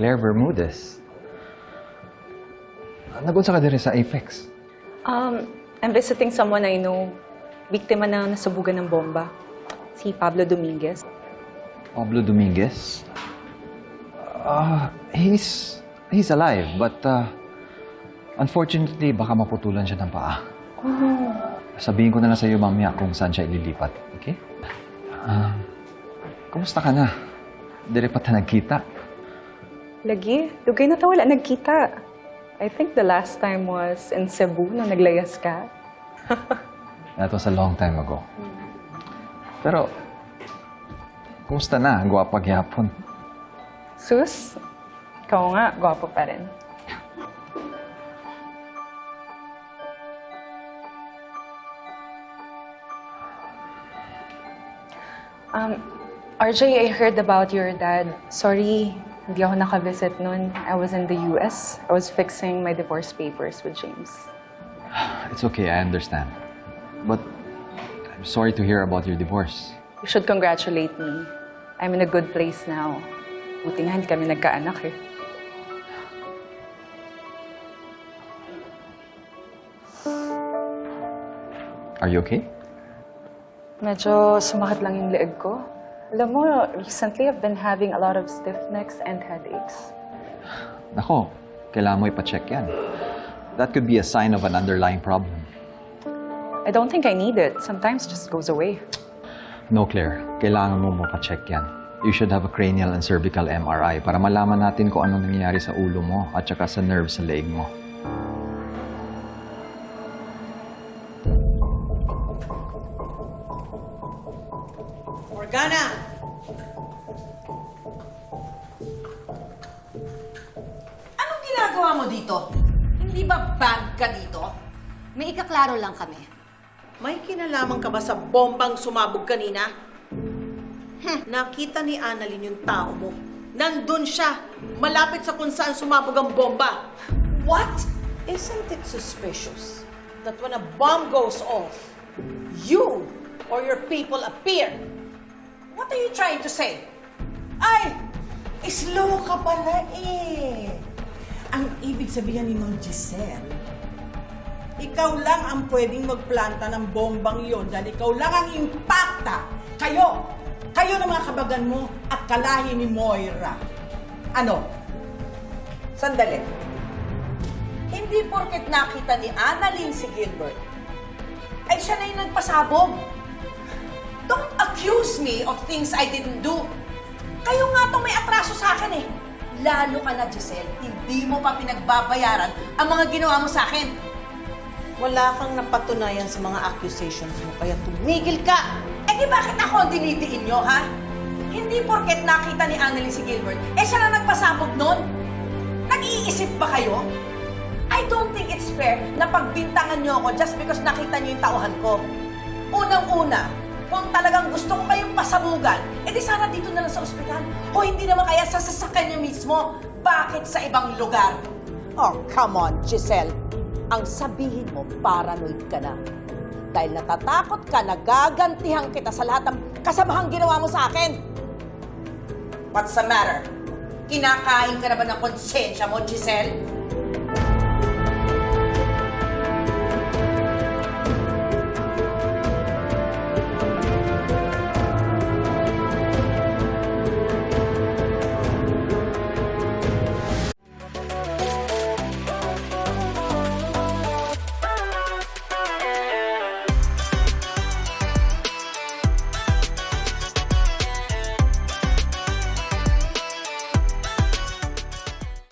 Claire Bermudez. Nagunsa ka dire sa Apex. Um, I'm visiting someone I know. Biktima na nasubugan ng bomba. Si Pablo Dominguez. Pablo Dominguez. Ah, he's he's alive, but uh, unfortunately baka maputulan siya ng paa. Sabihin ko na lang sa iyo mamaya kung saan siya ililipat, okay? Ah, kumusta ka na? Dire pa ta nagkita. Lagi, lugay na ta wala nagkita. I think the last time was in Cebu nung naglayas ka. That was a long time ago. Pero, kumusta na? Gwapa gyapon. Sus, ikaw nga, gwapo pa rin. Um, RJ, I heard about your dad. Sorry, hindi ako nakavisit nun. I was in the US. I was fixing my divorce papers with James. It's okay, I understand. But, I'm sorry to hear about your divorce. You should congratulate me. I'm in a good place now. Buti nga hindi kami nagkaanak eh. Are you okay? Medyo sumakit lang yung leeg ko. Alam mo, recently I've been having a lot of stiff necks and headaches. Nako, kailangan mo ipacheck yan. That could be a sign of an underlying problem. I don't think I need it. Sometimes it just goes away. No, Claire. Kailangan mo mapacheck yan. You should have a cranial and cervical MRI para malaman natin kung anong nangyayari sa ulo mo at saka sa nerves sa leeg mo. Morgana! Anong ginagawa mo dito? Hindi ba bag ka dito? May ikaklaro lang kami. May kinalaman ka ba sa bombang sumabog kanina? Hm, nakita ni Annalyn yung tao mo. Nandun siya, malapit sa kung saan sumabog ang bomba. What? Isn't it suspicious that when a bomb goes off, you or your people appear? What are you trying to say? Ay! Slow ka pala eh. Ang ibig sabihin ni Ma'am Giselle, ikaw lang ang pwedeng magplanta ng bombang yon dahil ikaw lang ang impacta. Kayo! Kayo ng mga kabagan mo at kalahi ni Moira. Ano? Sandali. Hindi porket nakita ni Annalyn si Gilbert, ay siya na yung nagpasabog. Don't accuse me of things I didn't do. Kayo nga itong may atraso sa akin eh. Lalo ka na, Giselle, hindi mo pa pinagbabayaran ang mga ginawa mo sa akin. Wala kang napatunayan sa mga accusations mo, kaya tumigil ka. Eh di bakit ako ang dinidiin nyo, ha? Hindi porket nakita ni Annalyn si Gilbert, eh siya na nagpasabog nun. Nag-iisip ba kayo? I don't think it's fair na pagbintangan nyo ako just because nakita nyo yung tauhan ko. Unang-una, kung talagang gusto ko kayong pasabugan, edi sana dito na lang sa ospital. O hindi naman kaya sa sasakyan nyo mismo. Bakit sa ibang lugar? Oh, come on, Giselle. Ang sabihin mo, paranoid ka na. Dahil natatakot ka na gagantihan kita sa lahat ng kasamahang ginawa mo sa akin. What's the matter? Kinakain ka na ba ng konsensya mo, Giselle?